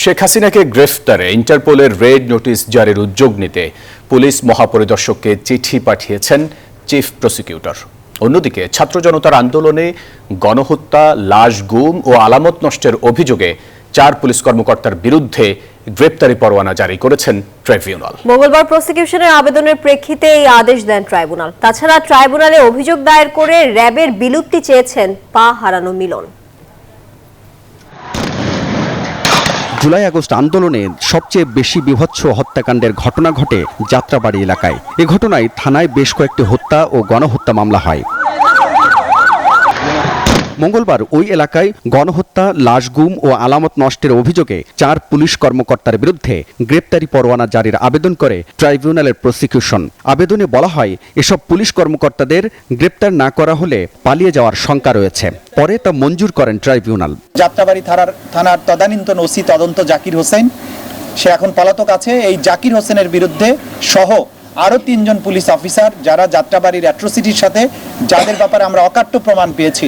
শেখ হাসিনাকে গ্রেফতারে ইন্টারপোলের red notice জারির উদ্যোগ নিতে পুলিশ মহাপরিদর্শককে চিঠি পাঠিয়েছেন চিফ প্রসিকিউটর। অন্যদিকে ছাত্র জনতার আন্দোলনে গণহত্যা, লাশ গুম ও আলামত নষ্টের অভিযোগে চার পুলিশ কর্মকর্তার বিরুদ্ধে গ্রেপ্তারি পরোয়ানা জারি করেছেন ট্রাইব্যুনাল। মঙ্গলবার প্রসিকিউশনের আবেদনের প্রেক্ষিতে এই আদেশ দেন ট্রাইব্যুনাল। তাছাড়া ট্রাইব্যুনালে অভিযোগ দায়ের করে র্যাবের বিলুপ্তি চেয়েছেন পা হারানো মিলন। জুলাই আগস্ট আন্দোলনে সবচেয়ে বেশি বিভৎস হত্যাকাণ্ডের ঘটনা ঘটে যাত্রাবাড়ি এলাকায়। এ ঘটনায় থানায় বেশ কয়েকটি হত্যা ও গণহত্যা মামলা হয়। মঙ্গলবার ওই এলাকায় গণহত্যা লাশ গুম ও আলামত নষ্টের অভিযোগে চার পুলিশ কর্মকর্তার বিরুদ্ধে গ্রেপ্তারি পরোয়ানা জারির আবেদন করে ট্রাইব্যুনালের প্রসিকিউশন। আবেদনে বলা হয়, এসব পুলিশ কর্মকর্তাদের গ্রেপ্তার না করা হলে পালিয়ে যাওয়ার শঙ্কা রয়েছে। পরে তা মঞ্জুর করেন ট্রাইব্যুনাল। যাত্রাবাড়ি থানার থানার তদানীন্তন ওসি তদন্ত জাকির হোসেন। সে এখন পলাতক আছে। এই জাকির হোসেনের বিরুদ্ধে সহ আরও তিনজন পুলিশ অফিসার যারা যাত্রাবাড়ির অ্যাট্রোসিটির সাথে, যাদের ব্যাপারে আমরা অকাট্য প্রমাণ পেয়েছি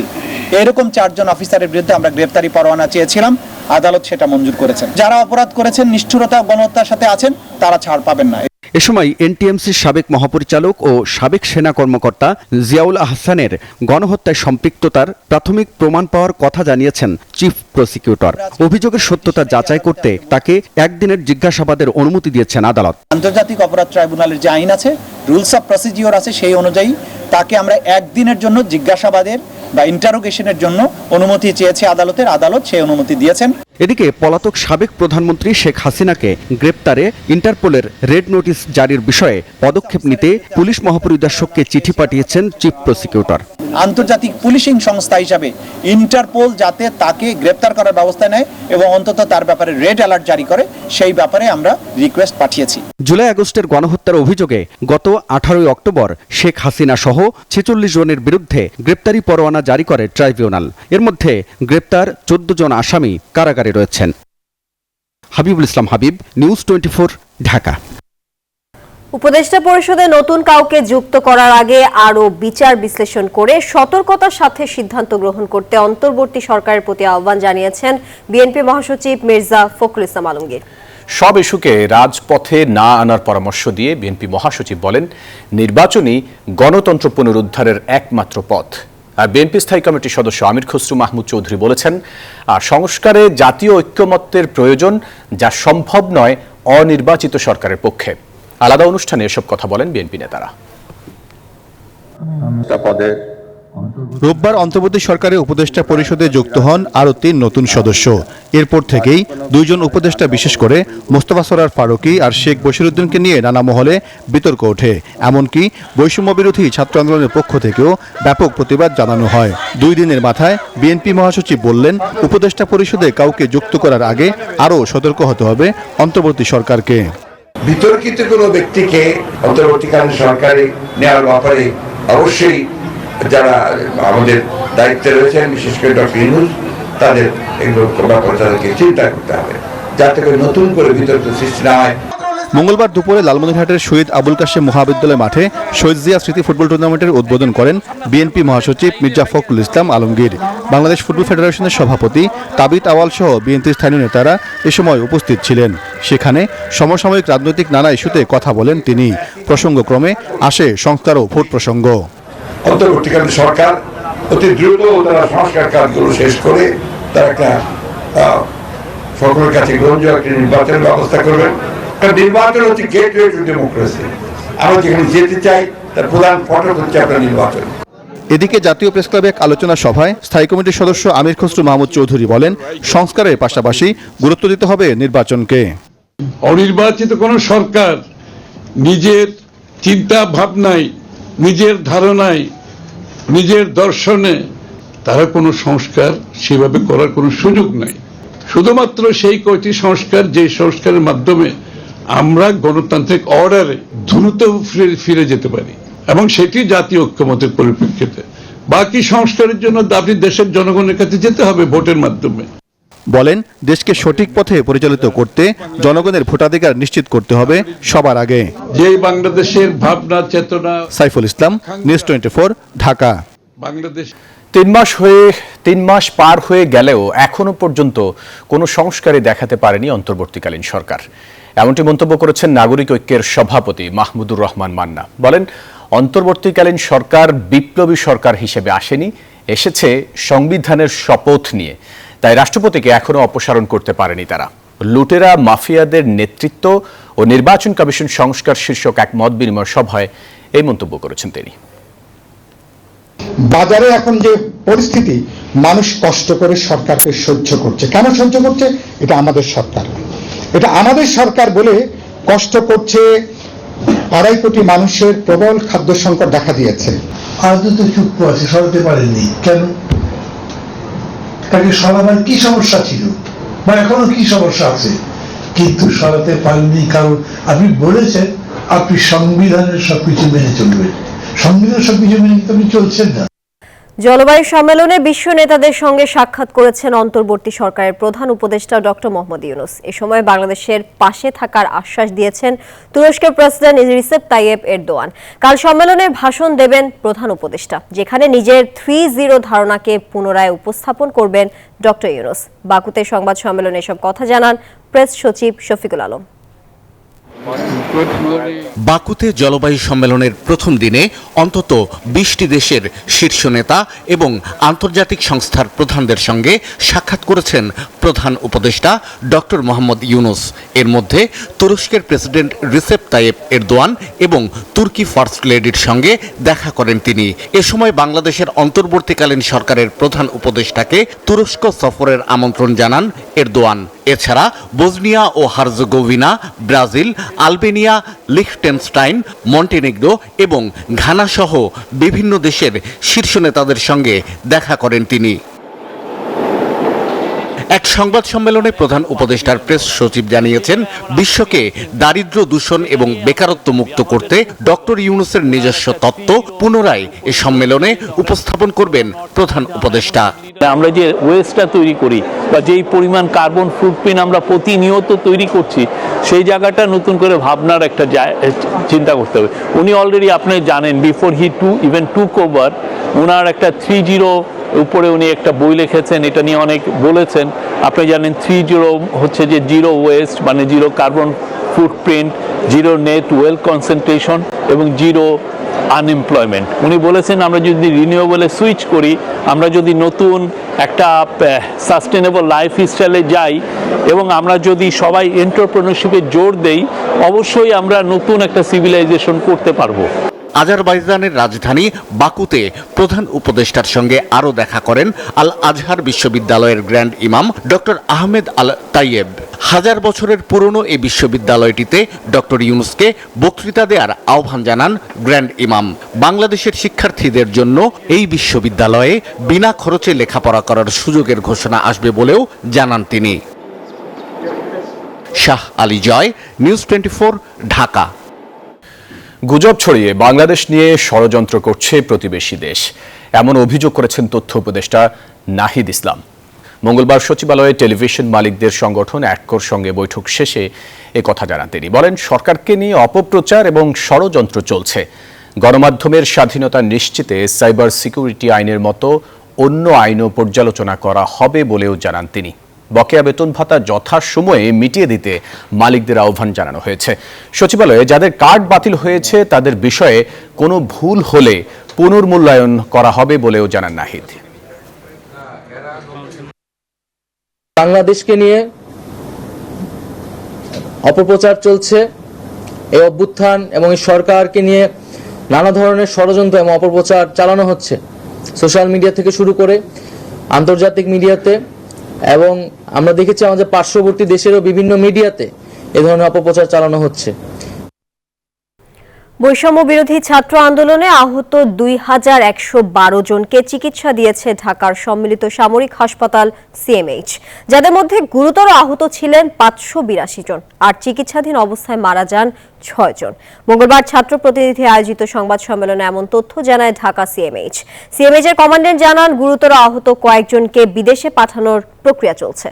এরকম চারজন অফিসারের বিরুদ্ধে আমরা গ্রেপ্তারি পরোয়ানা চেয়েছিলাম। আদালত সেটা মঞ্জুর করেছেন। যারা অপরাধ করেছেন নিষ্ঠুরতা গণহত্যার সাথে আছেন তারা ছাড় পাবেন না। এ সময় এনটিএমসির সাবেক মহাপরিচালক ও সাবেক সেনা কর্মকর্তা জিয়াউল আহসানের গণহত্যায় সম্পৃক্ততার প্রাথমিক প্রমাণ পাওয়ার কথা জানিয়েছেন চিফ প্রসিকিউটর। অভিযোগের সত্যতা যাচাই করতে তাকে একদিনের জিজ্ঞাসাবাদের অনুমতি দিয়েছেন আদালত। আন্তর্জাতিক অপরাধ ট্রাইব্যুনালের যে আইন আছে রুলস অফ প্রসিজিওর আছে সেই অনুযায়ী তাকে আমরা একদিনের জন্য জিজ্ঞাসাবাদের বা ইন্টারোগেশনের জন্য অনুমতি চেয়েছে আদালতের আদালত সেই অনুমতি দিয়েছেন। এদিকে পলাতক সাবেক প্রধানমন্ত্রী শেখ হাসিনাকে গ্রেপ্তারে ইন্টারপোলের রেড নোটিশ জারির বিষয়ে পদক্ষেপ নিতে পুলিশ মহাপরিদর্শককে চিঠি পাঠিয়েছেন চিফ প্রসিকিউটর। আন্তর্জাতিক পুলিশিং সংস্থা হিসাবে ইন্টারপোল যাতে তাকে গ্রেপ্তার করার ব্যবস্থা নেয় এবং অন্তত তার ব্যাপারে রেড অ্যালার্ট জারি করে সেই ব্যাপারে আমরা রিকোয়েস্ট পাঠিয়েছি। জুলাই আগস্টের গণহত্যার অভিযোগে গত আঠারোই অক্টোবর শেখ হাসিনা সহ ছেচল্লিশ জনের বিরুদ্ধে গ্রেপ্তারি পরোয়ানা জারি করে ট্রাইব্যুনাল। এর মধ্যে গ্রেপ্তার চোদ্দ জন আসামি কারাগারে রয়েছেন। Habibul Islam Habib news twenty Dhaka. উপদেষ্টা পরিষদে নতুন কাউকে যুক্ত করার আগে আরও বিচার বিশ্লেষণ করে সতর্কতার সাথে সিদ্ধান্ত গ্রহণ করতে অন্তর্বর্তী সরকারের প্রতি আহ্বান জানিয়েছেন বিএনপি মহাসচিব মির্জা ফখরুল ইসলাম আলমগীর। সব ইস্যুকে রাজপথে না আনার পরামর্শ দিয়ে বিএনপি মহাসচিব বলেন নির্বাচনই গণতন্ত্র পুনরুদ্ধারের একমাত্র পথ। বিএনপি স্থায়ী কমিটির সদস্য আমির খসরু মাহমুদ চৌধুরী বলেছেন সংস্কারে জাতীয় ঐক্যমত্যের প্রয়োজন যা সম্ভব নয় অনির্বাচিত সরকারের পক্ষে। আলাদা অনুষ্ঠানে এসব কথা বলেন বিএনপি নেতারা। পদে রোববার অন্তর্বর্তী সরকারের উপদেষ্টা পরিষদে যুক্ত হন আরও তিন নতুন সদস্য। এরপর থেকেই দুইজন উপদেষ্টা বিশেষ করে মোস্তফা সরার ফারুকি আর শেখ বশিরুদ্দিনকে নিয়ে নানা মহলে বিতর্ক ওঠে। এমনকি বৈষম্য বিরোধী ছাত্র আন্দোলনের পক্ষ থেকেও ব্যাপক প্রতিবাদ জানানো হয়। দুই দিনের মাথায় বিএনপি মহাসচিব বললেন, উপদেষ্টা পরিষদে কাউকে যুক্ত করার আগে আরও সতর্ক হতে হবে অন্তর্বর্তী সরকারকে। বিতর্কিত কোনো ব্যক্তিকে অন্তর্বর্তীকালীন সরকারে নেওয়ার ব্যাপারে অবশ্যই যারা আমাদের দায়িত্বে রয়েছেন, বিশেষ করে ডক্টর ইনুস, তাদের এগুলো ব্যাপারে তাদেরকে চিন্তা করতে হবে, যাতে করে নতুন করে বিতর্ক সৃষ্টি না হয়। মঙ্গলবার দুপুরে লালমনিরহাটের শহীদ আবুল কাশেম মহাবিদ্যালয় মাঠে শহীদ জিয়া স্মৃতি ফুটবল টুর্নামেন্টের উদ্বোধন করেন বিএনপি মহাসচিব মির্জা ফখরুল ইসলাম আলমগীর। বাংলাদেশ ফুটবল ফেডারেশনের সভাপতি তাবিত আওয়াল সহ বিএনপির স্থানীয় নেতারা এ সময় উপস্থিত ছিলেন। সেখানে সমসাময়িক রাজনৈতিক নানা ইস্যুতে কথা বলেন তিনি। প্রসঙ্গক্রমে আসে সংস্কার ও ভোট প্রসঙ্গ। অন্তর্বর্তীকালীন সরকার অতি দ্রুত তারা সংস্কার কাজগুলো শেষ করে তারা একটা সকলের কাছে গ্রহণযোগ্য একটা নির্বাচনের ব্যবস্থা করবেন। কারণ নির্বাচন হচ্ছে গেটওয়ে টু ডেমোক্রেসি আমরা যেখানে যেতে চাই তার প্রধান ফটক হচ্ছে আপনার নির্বাচন। এদিকে জাতীয় প্রেস ক্লাবে এক আলোচনা সভায় স্থায়ী কমিটির সদস্য আমির খসরু মাহমুদ চৌধুরী বলেন সংস্কারের পাশাপাশি গুরুত্ব দিতে হবে নির্বাচনকে। অনির্বাচিত কোন সরকার নিজের চিন্তা ভাবনায় নিজের ধারণায়, নিজের দর্শনে তারা কোনো সংস্কার সেভাবে করার কোনো সুযোগ নাই। শুধুমাত্র সেই কয়টি সংস্কার যে সংস্কারের মাধ্যমে আমরা গণতান্ত্রিক অর্ডারে দ্রুত ফিরে- যেতে পারি এবং সেটি জাতীয় ঐক্যমতের পরিপ্রেক্ষিতে। বাকি সংস্কারের জন্য দাবি দেশের জনগণের কাছে যেতে হবে ভোটের মাধ্যমে। বলেন দেশকে সঠিক পথে পরিচালিত করতে জনগণের ভোটাধিকার নিশ্চিত করতে হবে সবার আগে। যে বাংলাদেশের ভাবনা চেতনা সাইফুল ইসলাম নিউজ টোয়েন্টি ঢাকা। বাংলাদেশ তিন মাস হয়ে তিন মাস পার হয়ে গেলেও এখনও পর্যন্ত কোনো সংস্কারই দেখাতে পারেনি অন্তর্বর্তীকালীন সরকার। এমনটি মন্তব্য করেছেন নাগরিক ঐক্যের সভাপতি মাহমুদুর রহমান মান্না। বলেন অন্তর্বর্তীকালীন সরকার বিপ্লবী সরকার হিসেবে আসেনি এসেছে সংবিধানের শপথ নিয়ে। তাই রাষ্ট্রপতিকে এখনও অপসারণ করতে পারেনি তারা। লুটেরা মাফিয়াদের নেতৃত্ব ও নির্বাচন কমিশন সংস্কার শীর্ষক এক মত বিনিময় সভায় এই মন্তব্য করেছেন তিনি। বাজারে এখন যে পরিস্থিতি মানুষ কষ্ট করে সরকারকে সহ্য করছে। কেন সহ্য করছে? এটা আমাদের সরকার। এটা আমাদের সরকার বলে কষ্ট করছে আড়াই কোটি মানুষের প্রবল খাদ্য সংকট দেখা দিয়েছে। আজও তো চুপ আছে সরাতে পারেননি। কেন? তাকে সরাবার কি সমস্যা ছিল? বা এখনও কি সমস্যা আছে? কিন্তু সরাতে পারেননি, কারণ আপনি বলেছেন, আপনি সংবিধানের সবকিছু মেনে চলবেন। সংবিধান সবকিছু মেনে কিন্তু আপনি চলছেন না। জলবায়ু সম্মেলনে বিশ্ব নেতাদের সঙ্গে সাক্ষাৎ করেছেন অন্তর্বর্তী সরকারের প্রধান উপদেষ্টা ডক্টর মোহাম্মদ ইউনুস। এ সময় বাংলাদেশের পাশে থাকার আশ্বাস দিয়েছেন তুরস্কের প্রেসিডেন্ট রিসেপ তাইয়েব এরদোয়ান। কাল সম্মেলনে ভাষণ দেবেন প্রধান উপদেষ্টা, যেখানে নিজের থ্রি জিরো ধারণাকে পুনরায় উপস্থাপন করবেন ডক্টর ইউনুস। বাকুতে সংবাদ সম্মেলনে এসব কথা জানান প্রেস সচিব শফিকুল আলম। বাকুতে জলবায়ু সম্মেলনের প্রথম দিনে অন্তত বিশটি দেশের শীর্ষ নেতা এবং আন্তর্জাতিক সংস্থার প্রধানদের সঙ্গে সাক্ষাৎ করেছেন প্রধান উপদেষ্টা ডক্টর মোহাম্মদ ইউনুস। এর মধ্যে তুরস্কের প্রেসিডেন্ট রিসেপ তাইয়েব এরদোয়ান এবং তুর্কি ফার্স্ট লেডির সঙ্গে দেখা করেন তিনি। এ সময় বাংলাদেশের অন্তর্বর্তীকালীন সরকারের প্রধান উপদেষ্টাকে তুরস্ক সফরের আমন্ত্রণ জানান এরদোয়ান। এছাড়া বজনিয়া ও Herzegovina, Brazil, Albania, Liechtenstein, Montenegro এবং ঘানা সহ বিভিন্ন দেশের শীর্ষ নেতাদের সঙ্গে দেখা করেন তিনি। এক সংবাদ সম্মেলনে প্রধান উপদেষ্টার প্রেস সচিব জানিয়েছেন, বিশ্বকে দারিদ্র্য দূষণ এবং বেকারত্ব মুক্ত করতে ডক্টর ইউনুসের নিজস্ব তত্ত্ব পুনরায় এ সম্মেলনে উপস্থাপন করবেন প্রধান উপদেষ্টা। আমরা যে ওয়েস্টটা তৈরি করি বা যেই পরিমাণ কার্বন ফুটপ্রিন্ট আমরা প্রতিনিয়ত তৈরি করছি, সেই জায়গাটা নতুন করে ভাবনার একটা চিন্তা করতে হবে। উনি অলরেডি আপনি জানেন before he to even to cover ওনার একটা থ্রি জিরো উপরে উনি একটা বই লিখেছেন, এটা নিয়ে অনেক বলেছেন। আপনি জানেন থ্রি জিরো হচ্ছে যে জিরো ওয়েস্ট মানে zero carbon footprint zero net well concentration এবং জিরো আনএমপ্লয়মেন্ট উনি বলেছেন, আমরা যদি রিনিউয়েবলে সুইচ করি, আমরা যদি নতুন একটা সাস্টেনেবল লাইফ স্টাইলে যাই এবং আমরা যদি সবাই এন্টারপ্রেনারশিপে জোর দেই, অবশ্যই আমরা নতুন একটা সিভিলাইজেশন করতে পারব। আজারবাইজানের রাজধানী বাকুতে প্রধান উপদেষ্টার সঙ্গে আরও দেখা করেন আল আজহার বিশ্ববিদ্যালয়ের গ্র্যান্ড ইমাম ডক্টর আহমেদ আল তাইয়েব হাজার বছরের পুরনো এই বিশ্ববিদ্যালয়টিতে ডক্টর ইউনুসকে বক্তৃতা দেওয়ার আহ্বান জানান গ্র্যান্ড ইমাম। বাংলাদেশের শিক্ষার্থীদের জন্য এই বিশ্ববিদ্যালয়ে বিনা খরচে লেখাপড়া করার সুযোগের ঘোষণা আসবে বলেও জানান তিনি। Shah Ali Joy, news twenty Dhaka. গুজব ছড়িয়ে বাংলাদেশ নিয়ে ষড়যন্ত্র করছে প্রতিবেশী দেশ। এমন অভিযোগ করেছেন তথ্য উপদেষ্টা নাহিদ ইসলাম। মঙ্গলবার সচিবালয়ে টেলিভিশন মালিকদের সংগঠন অ্যাটকোর সঙ্গে বৈঠক শেষে এ কথা জানান তিনি। বলেন, সরকারকে নিয়ে অপপ্রচার এবং ষড়যন্ত্র চলছে। গণমাধ্যমের স্বাধীনতা নিশ্চিতে সাইবার সিকিউরিটি আইনের মতো অন্য আইনও পর্যালোচনা করা হবে বলেও জানান তিনি। বকেয়া বেতন ভাতা যথাসময়ে মিটিয়ে দিতে মালিকদের আহ্বান জানানো হয়েছে। সচিবালয়ে যাদের কার্ড বাতিল হয়েছে, তাদের বিষয়ে কোনো ভুল হলে পুনর্মূল্যায়ন করা হবে বলেও জানান নাহিদ। বাংলাদেশকে নিয়ে অপপ্রচার চলছে। এই অভ্যুত্থান এবং এই সরকারকে নিয়ে নানা ধরনের ষড়যন্ত্র এবং অপপ্রচার চালানো হচ্ছে। সোশ্যাল মিডিয়া থেকে শুরু করে আন্তর্জাতিক মিডিয়াতে এবং আমরা দেখেছি আমাদের পার্শ্ববর্তী দেশেরও বিভিন্ন মিডিয়াতে এ ধরনের অপপ্রচার চালানো হচ্ছে। বৈষম্য বিরোধী ছাত্র আন্দোলনে আহত দুই হাজার একশো বারো জনকে চিকিৎসা দিয়েছে ঢাকার সম্মিলিত সামরিক হাসপাতাল সিএমএইচ। যাদের মধ্যে গুরুতর আহত ছিলেন পাঁচশো বিরাশি জন, আর চিকিৎসাধীন অবস্থায় মারা যান ছয় জন। মঙ্গলবার ছাত্র প্রতিনিধি আয়োজিত সংবাদ সম্মেলনে এমন তথ্য জানায় ঢাকা সিএমএইচ। সিএমএইচ এর কমান্ডেন্ট জানান, গুরুতর আহত কয়েকজনকে বিদেশে পাঠানোর প্রক্রিয়া চলছে।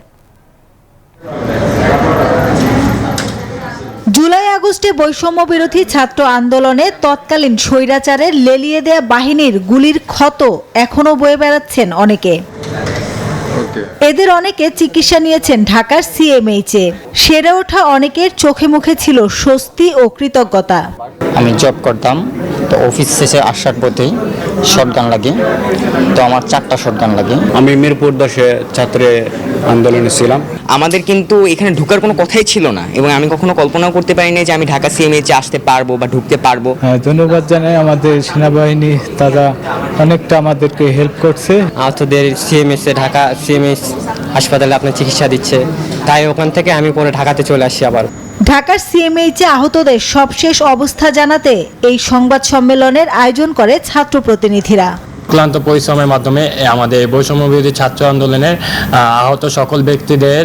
জুলাই আগস্টে বৈষম্য বিরোধী ছাত্র আন্দোলনে তৎকালীন স্বৈরাচারের লেলিয়ে দেয়া বাহিনীর গুলির ক্ষত এখনও বয়ে বেড়াচ্ছেন অনেকে। এদের অনেকে চিকিৎসা নিয়েছেন ঢাকার সিএমএইচে সেরে ওঠা অনেকের চোখে মুখে ছিল স্বস্তি ও কৃতজ্ঞতা। আমি জব করতাম তো অফিস শেষে আসার পথেই শটগান লাগে তো আমার চারটা শটগান লাগে। আমি মিরপুর দশে ছাত্রে আন্দোলনে ছিলাম। আমাদের কিন্তু এখানে ঢুকার কোনো কথাই ছিল না এবং আমি কখনো কল্পনাও করতে পারিনি যে আমি ঢাকা সিএমএইচে আসতে পারব বা ঢুকতে পারব। হ্যাঁ ধন্যবাদ জানাই আমাদের সেনাবাহিনী তারা অনেকটা আমাদেরকে হেল্প করছে। আহতদের সিএমএসে ঢাকা সিএমএস হাসপাতালে আপনার চিকিৎসা দিচ্ছে। তাই ওখান থেকে আমি পরে ঢাকাতে চলে আসি আবার। ঢাকার সিএমএইচে আহতদের সবশেষ অবস্থা জানাতে এই সংবাদ সম্মেলনের আয়োজন করে ছাত্র প্রতিনিধিরা ক্লান্ত পরিশ্রমের মাধ্যমে আমাদের বৈষম্য বিরোধী ছাত্র আন্দোলনের আহত সকল ব্যক্তিদের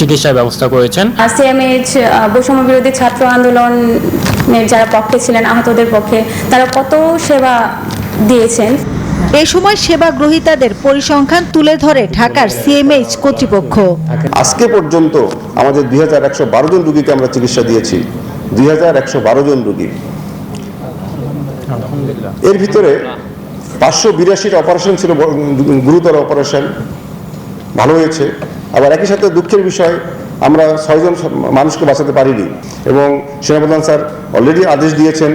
চিকিৎসার ব্যবস্থা করেছেন। সিএমএইচ বৈষম্য বিরোধী ছাত্র আন্দোলনের যারা পক্ষে ছিলেন আহতদের পক্ষে তারা কত সেবা দিয়েছেন? এ সময় সেবা গ্রহীতাদের পরিসংখ্যান তুলে ধরে ঢাকার সিএমএইচ কর্তৃপক্ষ। আজকে পর্যন্ত আমাদের দুই হাজার একশো বারো জন রুগীকে আমরা চিকিৎসা দিয়েছি। দুই হাজার একশো বারো জন রুগী। এর ভিতরে পাঁচশো বিরাশির অপারেশন ছিল গুরুতর অপারেশন ভালো হয়েছে। আবার একই সাথে দুঃখের বিষয়, আমরা ছয়জন মানুষকে বাঁচাতে পারিনি। এবং সেনাপ্রধান স্যার অলরেডি আদেশ দিয়েছেন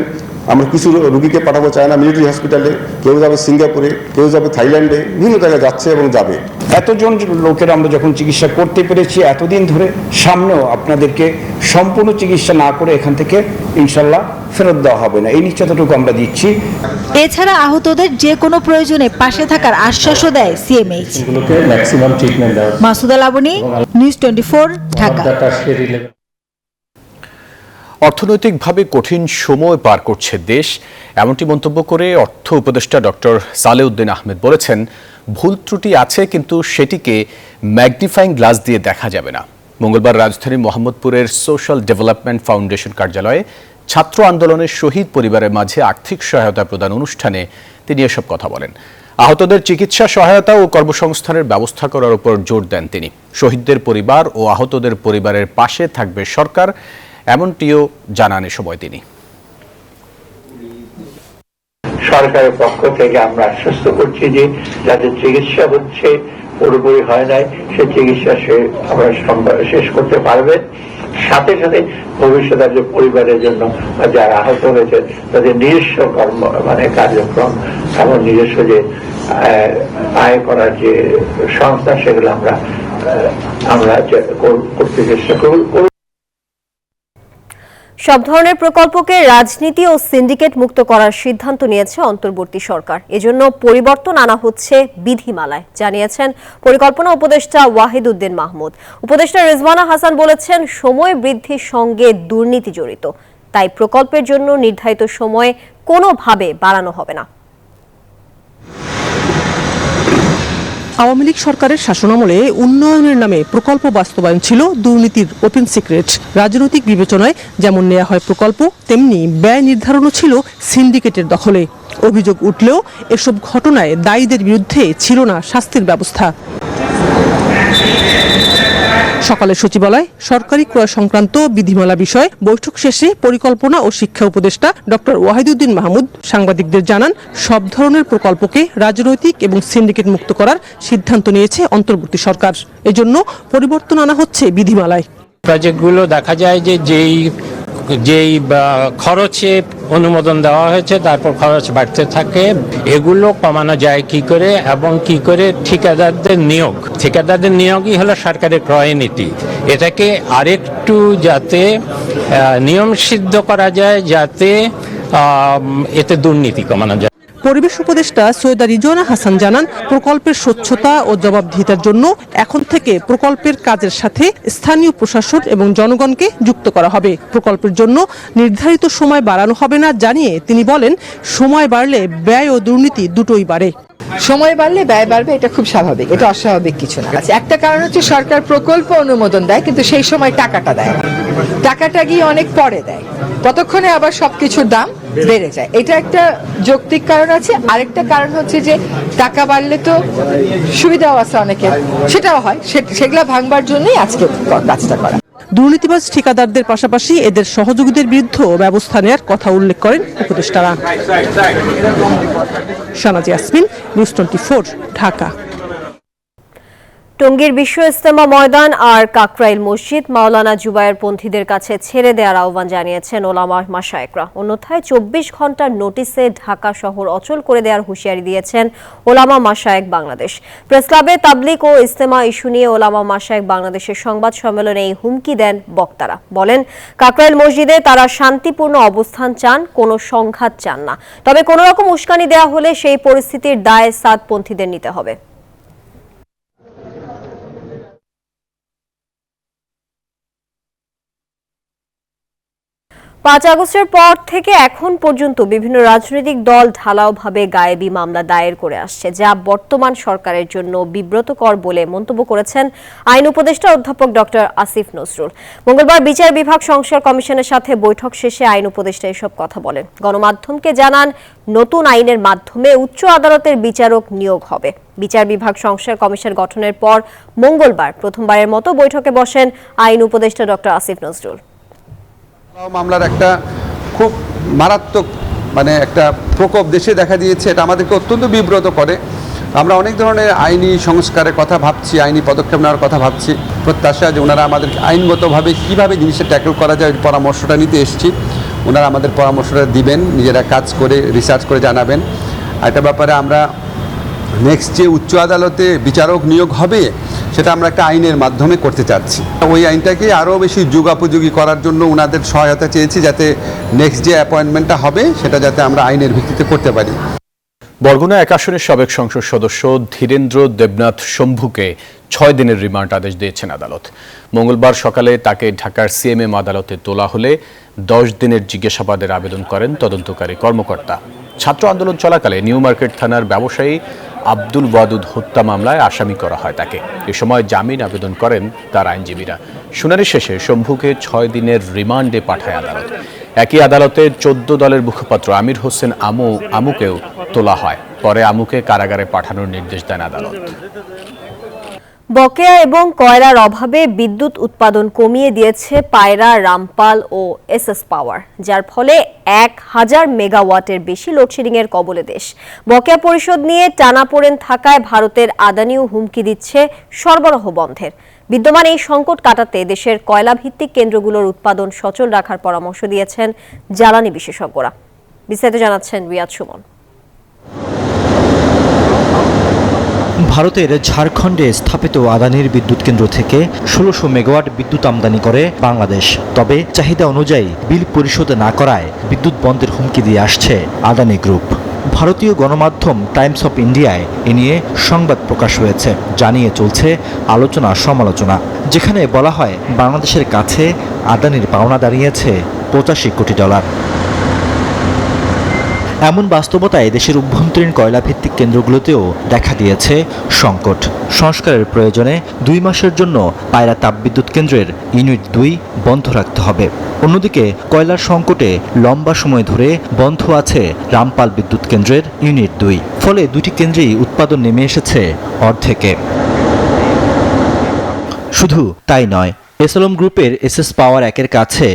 আমরা কিছু রুগীকে পাঠাবো চায়না মিলিটারি হসপিটালে কেউ যাবে সিঙ্গাপুরে কেউ যাবে থাইল্যান্ডে বিভিন্ন জায়গায় যাচ্ছে এবং যাবে। এতজন লোকের আমরা যখন চিকিৎসা করতে পেরেছি এতদিন ধরে সামনেও আপনাদেরকে সম্পূর্ণ চিকিৎসা না করে এখান থেকে ইনশাল্লাহ ফেরত দেওয়া হবে না। এই নিশ্চয়তাটুকু আমরা দিচ্ছি। এছাড়া আহতদের যে কোনো প্রয়োজনে পাশে থাকার আশ্বাসও দেয় সিএমএইচ। ম্যাক্সিমাম ট্রিটমেন্ট দেওয়া মাসুদা লাবণী নিউজ টোয়েন্টি ঢাকা। অর্থনৈতিকভাবে কঠিন সময় পার করছে দেশ। এমনটি মন্তব্য করে অর্থ উপদেষ্টা ডক্টর সালেউদ্দিন আহমেদ বলেছেন, ভুল ত্রুটি আছে কিন্তু সেটিকে ম্যাগনিফাইং গ্লাস দিয়ে দেখা যাবে না। মঙ্গলবার রাজধানীর মোহাম্মদপুরের সোশ্যাল ডেভেলপমেন্ট ফাউন্ডেশন কার্যালয়ে ছাত্র আন্দোলনের শহীদ পরিবারের মাঝে আর্থিক সহায়তা প্রদান অনুষ্ঠানে তিনি এসব কথা বলেন। আহতদের চিকিৎসা সহায়তা ও কর্মসংস্থানের ব্যবস্থা করার উপর জোর দেন তিনি। শহীদদের পরিবার ও আহতদের পরিবারের পাশে থাকবে সরকার। এমনটিও জানান এ সময় তিনি। সরকারের পক্ষ থেকে আমরা আশ্বস্ত করছি যে যাদের চিকিৎসা হচ্ছে পুরোপুরি হয় নাই, সে চিকিৎসা সে আমরা শেষ করতে পারবেন সাথে সাথে ভবিষ্যতে যে পরিবারের জন্য যারা আহত হয়েছে, তাদের নিজস্ব কর্ম মানে কার্যক্রম এবং নিজস্ব যে আয় করার যে সংস্থা, সেগুলো আমরা আমরা করতে চেষ্টা করব। সব ধরনের প্রকল্পকে রাজনীতি ও সিন্ডিকেট মুক্ত করার সিদ্ধান্ত নিয়েছে অন্তর্বর্তী সরকার। এজন্য পরিবর্তন আনা হচ্ছে বিধিমালায়, জানিয়েছেন পরিকল্পনা উপদেষ্টা ওয়াহিদ উদ্দিন মাহমুদ। উপদেষ্টা রিজওয়ানা হাসান বলেছেন, সময় বৃদ্ধির সঙ্গে দুর্নীতি জড়িত। তাই প্রকল্পের জন্য নির্ধারিত সময় কোনোভাবে বাড়ানো হবে না। আওয়ামী লীগ সরকারের শাসনামলে উন্নয়নের নামে প্রকল্প বাস্তবায়ন ছিল দুর্নীতির ওপেন সিক্রেট। রাজনৈতিক বিবেচনায় যেমন নেওয়া হয় প্রকল্প, তেমনি ব্যয় নির্ধারণও ছিল সিন্ডিকেটের দখলে। অভিযোগ উঠলেও এসব ঘটনায় দায়ীদের বিরুদ্ধে ছিল না শাস্তির ব্যবস্থা। সকালে সচিবালয়, সরকারি ক্রয় সংক্রান্ত বিধিমালা বিষয়ে বৈঠক শেষে পরিকল্পনা ও শিক্ষা উপদেষ্টা ডক্টর ওয়াহিদুদ্দিন মাহমুদ সাংবাদিকদের জানান, সব ধরনের প্রকল্পকে রাজনৈতিক এবং সিন্ডিকেট মুক্ত করার সিদ্ধান্ত নিয়েছে অন্তর্বর্তী সরকার। এজন্য পরিবর্তন আনা হচ্ছে বিধিমালায়। প্রজেক্টগুলো দেখা যায় যে যেই যেই খরচে অনুমোদন দেওয়া হয়েছে, তারপর খরচ বাড়তে থাকে। এগুলো কমানো যায় কি করে, এবং কি করে ঠিকাদারদের নিয়োগ? ঠিকাদারদের নিয়োগই হলো সরকারের ক্রয় নীতি। এটাকে আরেকটু যাতে নিয়ম সিদ্ধ করা যায়, যাতে এতে দুর্নীতি কমানো যায়। পরিবেশ উপদেষ্টা সৈয়দা রিজওয়ানা হাসান জানান প্রকল্পের স্বচ্ছতা ও জবাবদিহিতার জন্য এখন থেকে প্রকল্পের কাজের সাথে স্থানীয় প্রশাসন এবং জনগণকে যুক্ত করা হবে। প্রকল্পের জন্য নির্ধারিত সময় বাড়ানো হবে না জানিয়ে তিনি বলেন সময় বাড়লে ব্যয় ও দুর্নীতি দুটোই বাড়ে। সময় বাড়লে ব্যয় বাড়বে এটা খুব স্বাভাবিক এটা অস্বাভাবিক কিছু না। আচ্ছা, একটা কারণ হচ্ছে সরকার প্রকল্প অনুমোদন দেয় কিন্তু সেই সময় টাকাটা দেয়। টাকাটা গিয়ে অনেক পরে দেয়। ততক্ষণে আবার সবকিছুর দাম বেড়ে যায়। এটা একটা যৌক্তিক কারণ আছে। আরেকটা কারণ হচ্ছে যে টাকা বাড়লে তো সুবিধাও আছে অনেকের সেটাও হয়। সে- সেগুলা ভাঙবার জন্যই আজকে কাজটা করা। দুর্নীতিবাজ ঠিকাদারদের পাশাপাশি এদের সহযোগীদের বিরুদ্ধেও ব্যবস্থা নেওয়ার কথা উল্লেখ করেন উপদেষ্টারা। Shanaji Yasmin news twenty Dhaka. টঙ্গীর বিশ্ব ইস্তেমা ময়দান আর কাকরাইল মসজিদ মাওলানা জুবায়ের পন্থীদের কাছে ছেড়ে দেওয়ার আহ্বান জানিয়েছেন ওলামা মাশায়েকরা অন্যথায় চব্বিশ ঘণ্টার নোটিসে ঢাকা শহর অচল করে দেওয়ার হুঁশিয়ারি দিয়েছেন ওলামা মাশায়েক বাংলাদেশ। প্রেসক্লাবে তাবলিক ও ইস্তেমা ইস্যু নিয়ে ওলামা মাশায়েক বাংলাদেশের সংবাদ সম্মেলনে এই হুমকি দেন বক্তারা। বলেন, কাকরাইল মসজিদে তারা শান্তিপূর্ণ অবস্থান চান, কোনো সংঘাত চান না। তবে কোনো রকম উস্কানি দেওয়া হলে সেই পরিস্থিতির দায় সাদপন্থীদের নিতে হবে। পাঁচ আগস্টের পর থেকে এখন পর্যন্ত বিভিন্ন রাজনৈতিক দল ঢালাওভাবে গায়েবী মামলা দায়ের করে আসছে, যা বর্তমান সরকারের জন্য বিব্রতকর বলে মন্তব্য করেছেন আইন উপদেষ্টা অধ্যাপক ডক্টর আসিফ নজরুল মঙ্গলবার বিচার বিভাগ সংস্কার কমিশনের সাথে বৈঠক শেষে আইন উপদেষ্টা এসব কথা বলেন। গণমাধ্যমকে জানান, নতুন আইনের মাধ্যমে উচ্চ আদালতের বিচারক নিয়োগ হবে। বিচার বিভাগ সংস্কার কমিশন গঠনের পর মঙ্গলবার প্রথমবারের মতো বৈঠকে বসেন আইন উপদেষ্টা ডক্টর আসিফ নজরুল মামলার একটা খুব মারাত্মক মানে একটা প্রকোপ দেশে দেখা দিয়েছে। এটা আমাদেরকে অত্যন্ত বিব্রত করে। আমরা অনেক ধরনের আইনি সংস্কারের কথা ভাবছি, আইনি পদক্ষেপ নেওয়ার কথা ভাবছি। প্রত্যাশা যে ওনারা আমাদের আইনগতভাবে কীভাবে জিনিসটা ট্যাকল করা যায় পরামর্শটা নিতে এসেছি। ওনারা আমাদের পরামর্শটা দিবেন, নিজেরা কাজ করে রিসার্চ করে জানাবেন। একটা ব্যাপারে আমরা নেক্সট যে উচ্চ আদালতে বিচারক নিয়োগ হবে সেটা আমরা একটা আইনের মাধ্যমে করতে চাচ্ছি। ওই আইনটাকে আরও বেশি যুগোপযোগী করার জন্য ওনাদের সহায়তা চেয়েছি যাতে নেক্সট যে অ্যাপয়েন্টমেন্টটা হবে, সেটা যাতে আমরা আইনের ভিত্তিতে করতে পারি। বরগুনা এক আসনের সাবেক সংসদ সদস্য ধীরেন্দ্র দেবনাথ শম্ভুকে ছয় দিনের রিমান্ড আদেশ দিয়েছেন আদালত। মঙ্গলবার সকালে তাকে ঢাকার সিএমএম আদালতে তোলা হলে দশ দিনের জিজ্ঞাসাবাদের আবেদন করেন তদন্তকারী কর্মকর্তা। ছাত্র আন্দোলন চলাকালে নিউ মার্কেট থানার ব্যবসায়ী আব্দুল ওয়াদুদ হত্যা মামলায় আসামি করা হয় তাকে। এ সময় জামিন আবেদন করেন তার আইনজীবীরা। শুনানি শেষে শম্ভুকে ছয় দিনের রিমান্ডে পাঠায় আদালত। একই আদালতে চোদ্দ দলের মুখপাত্র আমির হোসেন আমু আমুকেও তোলা হয়। পরে আমুকে কারাগারে পাঠানোর নির্দেশ দেন আদালত। বকেয়া এবং কয়লার অভাবে বিদ্যুৎ উৎপাদন কমিয়ে দিয়েছে পায়রা, রামপাল ও এসএস পাওয়ার, যার ফলে এক হাজার মেগাওয়াটের বেশি লোডশেডিং এর কবলে দেশ। বকেয়া পরিশোধ নিয়ে টানাপোড়েন থাকায় ভারতের আদানিও হুমকি দিচ্ছে সরবরাহ বন্ধের। বিদ্যমান এই সংকট কাটাতে দেশের কয়লা ভিত্তিক কেন্দ্রগুলোর উৎপাদন সচল রাখার পরামর্শ দিয়েছেন জ্বালানি বিশেষজ্ঞরা। বিস্তারিত জানাচ্ছেন রিয়াদ সুমন। ভারতের ঝাড়খণ্ডে স্থাপিত আদানির বিদ্যুৎ কেন্দ্র থেকে ষোলোশো মেগাওয়াট বিদ্যুৎ আমদানি করে বাংলাদেশ। তবে চাহিদা অনুযায়ী বিল পরিশোধ না করায় বিদ্যুৎ বন্ধের হুমকি দিয়ে আসছে আদানি গ্রুপ। ভারতীয় গণমাধ্যম টাইমস অফ ইন্ডিয়ায় এ নিয়ে সংবাদ প্রকাশ হয়েছে, জানিয়ে চলছে আলোচনা সমালোচনা, যেখানে বলা হয়, বাংলাদেশের কাছে আদানির পাওনা দাঁড়িয়েছে পঁচাশি কোটি ডলার। এমন বাস্তবতায় দেশের অভ্যন্তরীণ কয়লা ভিত্তিক কেন্দ্রগুলোতেও দেখা দিয়েছে সংকট। সংস্কারের প্রয়োজনে দুই মাসের জন্য পায়রা তাপবিদ্যুৎ কেন্দ্রের ইউনিট দুই বন্ধ রাখতে হবে। অন্যদিকে, কয়লার সংকটে লম্বা সময় ধরে বন্ধ আছে রামপাল বিদ্যুৎ কেন্দ্রের ইউনিট দুই। ফলে দুটি কেন্দ্রেই উৎপাদন নেমে এসেছে অর্ধেকে। শুধু তাই নয় এসএলএম গ্রুপের এসএস পাওয়ার একের কাছে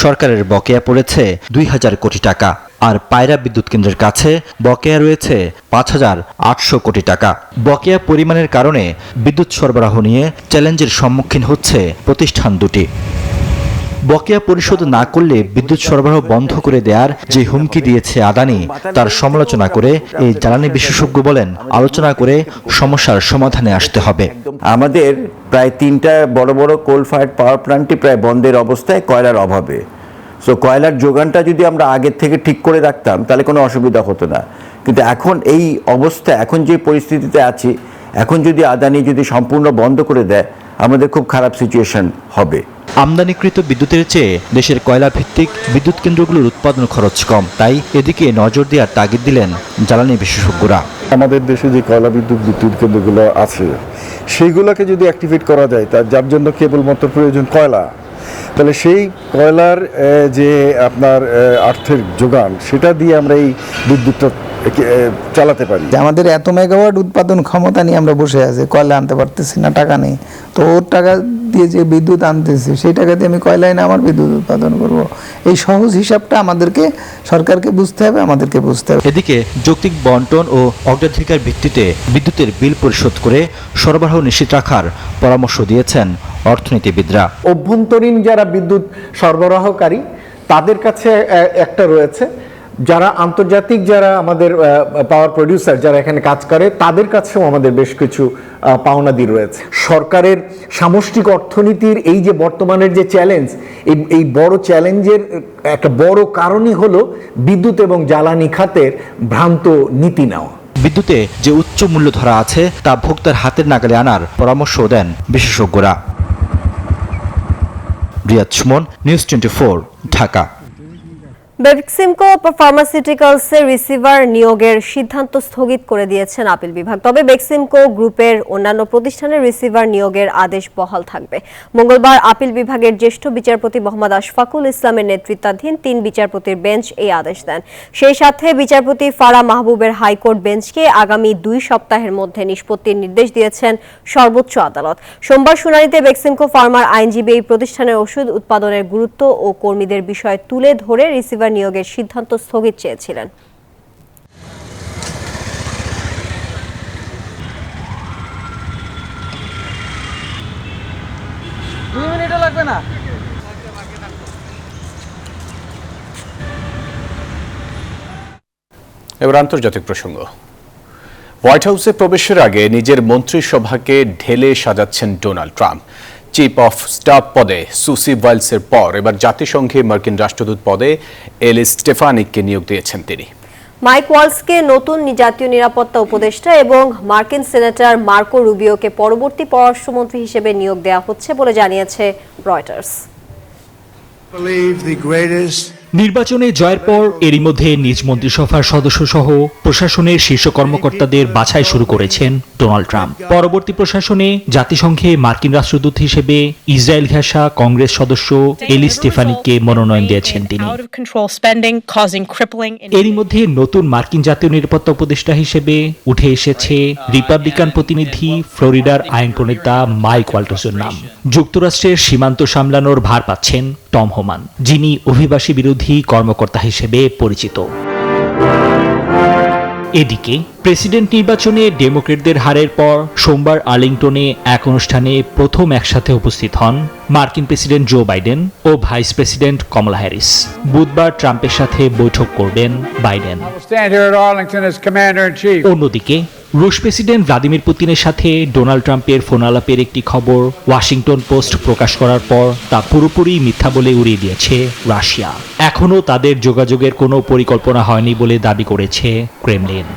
সরকারের বকেয়া পড়েছে দুই হাজার কোটি টাকা আর পায়রা বিদ্যুৎ কেন্দ্রের কাছে বকেয়া রয়েছে পাঁচ হাজার আটশো কোটি টাকা। বকেয়া পরিমাণের কারণে বিদ্যুৎ সরবরাহ নিয়ে চ্যালেঞ্জের সম্মুখীন হচ্ছে প্রতিষ্ঠান দুটি। বকেয়া পরিশোধ না করলে বিদ্যুৎ সরবরাহ বন্ধ করে দেওয়ার যে হুমকি দিয়েছে আদানি, তার সমালোচনা করে এই জ্বালানি বিশেষজ্ঞ বলেন, আলোচনা করে সমস্যার সমাধানে আসতে হবে। আমাদের প্রায় তিনটা বড় বড় কোল ফায়ার্ড পাওয়ার প্ল্যান্টই প্রায় বন্ধের অবস্থায় কয়লার অভাবে। সো কয়লার যোগানটা যদি আমরা আগের থেকে ঠিক করে রাখতাম, তাহলে কোনো অসুবিধা হতো না। কিন্তু এখন এই অবস্থা, এখন যে পরিস্থিতিতে আছি, এখন যদি আদানি যদি সম্পূর্ণ বন্ধ করে দেয় আমাদের খুব খারাপ সিচুয়েশন হবে। আমদানিকৃত বিদ্যুতের চেয়ে দেশের কয়লা ভিত্তিক বিদ্যুৎ কেন্দ্রগুলোর উৎপাদন খরচ কম। তাই এদিকে নজর দেওয়ার তাগিদ দিলেন জ্বালানি বিশেষজ্ঞরা। আমাদের দেশে যে কয়লা বিদ্যুৎ বিদ্যুৎ কেন্দ্রগুলো আছে সেইগুলোকে যদি অ্যাক্টিভেট করা যায় তার যার জন্য কেবলমাত্র প্রয়োজন কয়লা তাহলে সেই কয়লার যে আপনার আহ, অর্থের যোগান সেটা দিয়ে আমরা এই বিদ্যুৎটা চালাতে পারি। আমাদের এত মেগাওয়াট উৎপাদন ক্ষমতা নিয়ে আমরা বসে আছি কয়লা আনতে পারতেছি না টাকা নেই। তো ওর টাকা দিয়ে যে বিদ্যুৎ আনতেছি সেই টাকা দিয়ে আমি কয়লা এনে আমার বিদ্যুৎ উৎপাদন করব। এই সহজ হিসাবটা আমাদেরকে সরকারকে বুঝতে হবে আমাদেরকে বুঝতে হবে। এদিকে যৌক্তিক বন্টন ও অগ্রাধিকার ভিত্তিতে বিদ্যুতের বিল পরিশোধ করে সরবরাহ নিশ্চিত রাখার পরামর্শ দিয়েছেন অর্থনীতিবিদরা। অভ্যন্তরীণ যারা বিদ্যুৎ সরবরাহকারী তাদের কাছে একটা রয়েছে। যারা আন্তর্জাতিক যারা আমাদের পাওয়ার প্রডিউসার যারা এখানে কাজ করে, তাদের কাছেও আমাদের বেশ কিছু পাওনাদি রয়েছে। সরকারের সামষ্টিক অর্থনীতির এই যে বর্তমানের যে চ্যালেঞ্জ এই এই বড় চ্যালেঞ্জের একটা বড় কারণই হলো বিদ্যুৎ এবং জ্বালানি খাতের ভ্রান্ত নীতি নেওয়া। বিদ্যুতে যে উচ্চ মূল্য ধরা আছে, তা ভোক্তার হাতের নাগালে আনার পরামর্শ দেন বিশেষজ্ঞরা। Riyad Sumon news twenty Dhaka. Beximco ফার্মাসিউটিক্যালসের রিসিভার নিয়োগের সিদ্ধান্ত স্থগিত করে দিয়েছেন আপিল বিভাগ। তবে বেক্সিমকো গ্রুপের অন্যান্য প্রতিষ্ঠানের রিসিভার নিয়োগের আদেশ বহাল থাকবে। মঙ্গলবার আপিল বিভাগের জ্যেষ্ঠ বিচারপতি মোহাম্মদ আশফাকুল ইসলামের নেতৃত্বাধীন তিন বিচারপতির বেঞ্চ এই আদেশ দেন। সেই সাথে বিচারপতি ফারা মাহবুবের হাইকোর্ট বেঞ্চকে আগামী দুই সপ্তাহের মধ্যে নিষ্পত্তির নির্দেশ দিয়েছেন সর্বোচ্চ আদালত। সোমবার শুনানিতে বেক্সিমকো ফার্মার আইনজীবী এই প্রতিষ্ঠানের ওষুধ উৎপাদনের গুরুত্ব ও কর্মীদের বিষয় তুলে ধরে রিসিভার নিয়োগের সিদ্ধান্ত স্থগিত চেয়েছিলেন। দুই মিনিটও লাগবে না? এবার আন্তর্জাতিক প্রসঙ্গ। হোয়াইট হাউসে প্রবেশের আগে নিজের মন্ত্রিসভাকে ঢেলে সাজাচ্ছেন Donald Trump. Chief of staff পদে সুসি ওয়াইলসের পর এবার জাতিসংঘে মার্কিন রাষ্ট্রদূত পদে এলিস স্টেফানিককে নিয়োগ দিয়েছেন তিনি। মাইক ওয়ালসকে নতুন জাতীয় নিরাপত্তা উপদেষ্টা এবং মার্কিন সেনেটর মার্কো রুবিওকে পরবর্তী পররাষ্ট্রমন্ত্রী হিসেবে নিয়োগ দেওয়া হচ্ছে বলে জানিয়েছে রয়টার্স। নির্বাচনে জয়ের পর এরই মধ্যে নিজ মন্ত্রিসভার সদস্য সহ প্রশাসনের শীর্ষ কর্মকর্তাদের বাছাই শুরু করেছেন ডোনাল্ড ট্রাম্প। পরবর্তী প্রশাসনে জাতিসংঘে মার্কিন রাষ্ট্রদূত হিসেবে ইসরায়েল ঘেঁষা কংগ্রেস সদস্য এলি স্টেফানিককে মনোনয়ন দিয়েছেন তিনি। এরই মধ্যে নতুন মার্কিন জাতীয় নিরাপত্তা উপদেষ্টা হিসেবে উঠে এসেছে রিপাবলিকান প্রতিনিধি ফ্লোরিডার আইন প্রণেতা মাইক ওয়াল্টসের নাম। যুক্তরাষ্ট্রের সীমান্ত সামলানোর ভার পাচ্ছেন টম হোমান, যিনি অভিবাসী বিরোধী কর্মকর্তা হিসেবে পরিচিত। এদিকে প্রেসিডেন্ট নির্বাচনে ডেমোক্রেটদের হারের পর সোমবার আর্লিংটনে এক অনুষ্ঠানে প্রথম একসাথে উপস্থিত হন মার্কিন প্রেসিডেন্ট জো বাইডেন ও ভাইস প্রেসিডেন্ট কমলা হ্যারিস। বুধবার ট্রাম্পের সাথে বৈঠক করবেন বাইডেন। অন্যদিকে রুশ প্রেসিডেন্ট ভ্লাদিমির পুতিনের সাথে ডোনাল্ড ট্রাম্পের ফোনালাপের একটি খবর ওয়াশিংটন পোস্ট প্রকাশ করার পর তা পুরোপুরি মিথ্যা বলে উড়িয়ে দিয়েছে রাশিয়া। এখনও তাদের যোগাযোগের কোনো পরিকল্পনা হয়নি বলে দাবি করেছে Kremlin.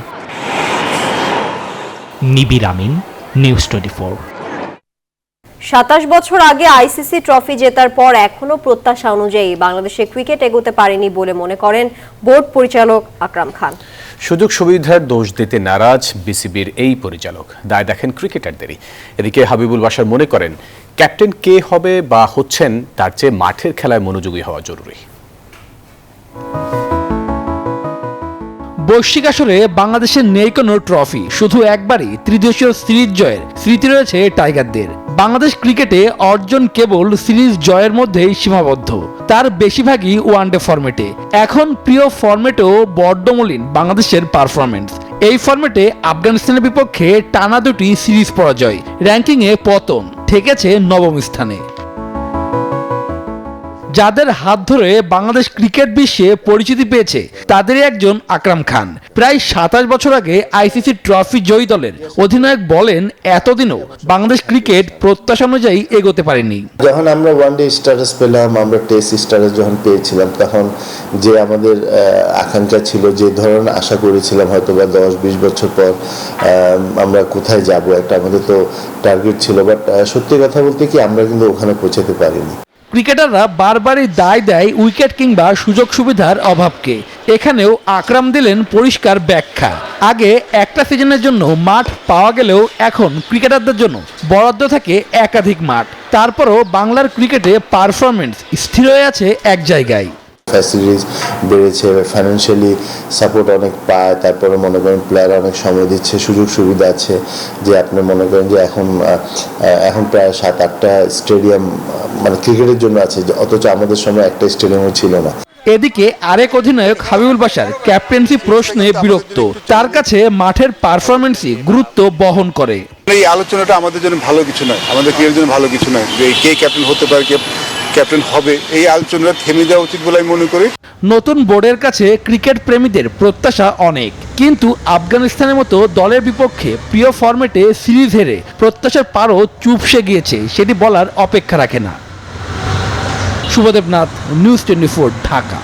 Nibir Amin, news twenty সাতাশ বছর আগে আইসিসি ট্রফি জেতার পর এখনও প্রত্যাশা অনুযায়ী বাংলাদেশে ক্রিকেট এগোতে পারেনি বলে মনে করেন বোর্ড পরিচালক আকরাম খান। সুযোগ সুবিধার দোষ দিতে নারাজ বিসিবির এই পরিচালক। দায় দেখেন ক্রিকেটারদেরই। এদিকে হাবিবুল বাসার মনে করেন, ক্যাপ্টেন কে হবে বা হচ্ছেন তার চেয়ে মাঠের খেলায় মনোযোগী হওয়া জরুরি। বৈশ্বিক আসরে বাংলাদেশের নেই কোনো ট্রফি। শুধু একবারই ত্রিদেশীয় সিরিজ জয়ের স্মৃতি রয়েছে টাইগারদের। বাংলাদেশ ক্রিকেটে অর্জন কেবল সিরিজ জয়ের মধ্যেই সীমাবদ্ধ। তার বেশিরভাগই ওয়ানডে ফরম্যাটে। এখন প্রিয় ফরম্যাটেও বড্ডমলিন বাংলাদেশের পারফরমেন্স এই ফরম্যাটে আফগানিস্তানের বিপক্ষে টানা দুটি সিরিজ পরাজয়। র্যাঙ্কিংয়ে পতন ঠেকেছে নবম স্থানে। যাদের হাত ধরে বাংলাদেশ ক্রিকেট বিশ্বে পরিচিতি পেয়েছে, তাদেরই একজন আকরাম খান। প্রায় সাতাশ বছর আগে আইসিসি ট্রফি জয়ী দলের অধিনায়ক বলেন, এতদিনও বাংলাদেশ ক্রিকেট প্রত্যাশা অনুযায়ী এগোতে পারেনি। যখন আমরা ওয়ানডে স্ট্যাটাস পেলাম, আমরা টেস্ট স্ট্যাটাস যখন পেয়েছিলাম, তখন যে আমাদের আকাঙ্ক্ষা ছিল, যে ধরনের আশা করেছিলাম হয়তো বা দশ বিশ বছর পর আমরা কোথায় যাব, একটা আমাদের তো টার্গেট ছিল বাট সত্যি কথা বলতে কি, আমরা কিন্তু ওখানে পৌঁছাতে পারিনি। ক্রিকেটাররা বারবারই দায় দেয় উইকেট কিংবা সুযোগ সুবিধার অভাবকে। এখানেও আকরাম দিলেন পরিষ্কার ব্যাখ্যা। আগে একটা সিজনের জন্য মাঠ পাওয়া গেলেও এখন ক্রিকেটারদের জন্য বরাদ্দ থাকে একাধিক মাঠ। তারপরও বাংলার ক্রিকেটে পারফরমেন্স স্থির হয়ে আছে এক জায়গায়। ফ্যাসিলিটিস বেড়েছে ফাইন্যান্সিয়ালি সাপোর্ট অনেক পায় তারপরে মনে করেন প্লেয়ার অনেক সময় দিচ্ছে সুযোগ সুবিধা আছে যে আপনি মনে করেন যে এখন এখন প্রায় সাত আটটা স্টেডিয়াম মানে ক্রিকেটের জন্য আছে যে অথচ আমাদের সময় একটা স্টেডিয়ামও ছিল না। এদিকে আরেক অধিনায়ক হাবিবুল বাসার ক্যাপ্টেন্সি প্রশ্নে বিরক্ত। তার কাছে মাঠের পারফরমেন্সই গুরুত্ব বহন করে। এই আলোচনাটা আমাদের জন্য ভালো কিছু নয় আমাদের ক্রিকেটের জন্য ভালো কিছু নয় যে কে ক্যাপ্টেন হতে পারে কে ক্যাপ্টেন হবে, এই আলোচনা থেমে যাওয়া উচিত বলে আমি মনে করি। নতুন বোর্ডের কাছে ক্রিকেট প্রেমীদের প্রত্যাশা অনেক, কিন্তু আফগানিস্তানের মতো দলের বিপক্ষে প্রিয় ফরম্যাটে সিরিজ হেরে প্রত্যাশার পারও চুপসে গিয়েছে, সেটি বলার অপেক্ষা রাখে না। Shubhadebnath, news twenty Dhaka.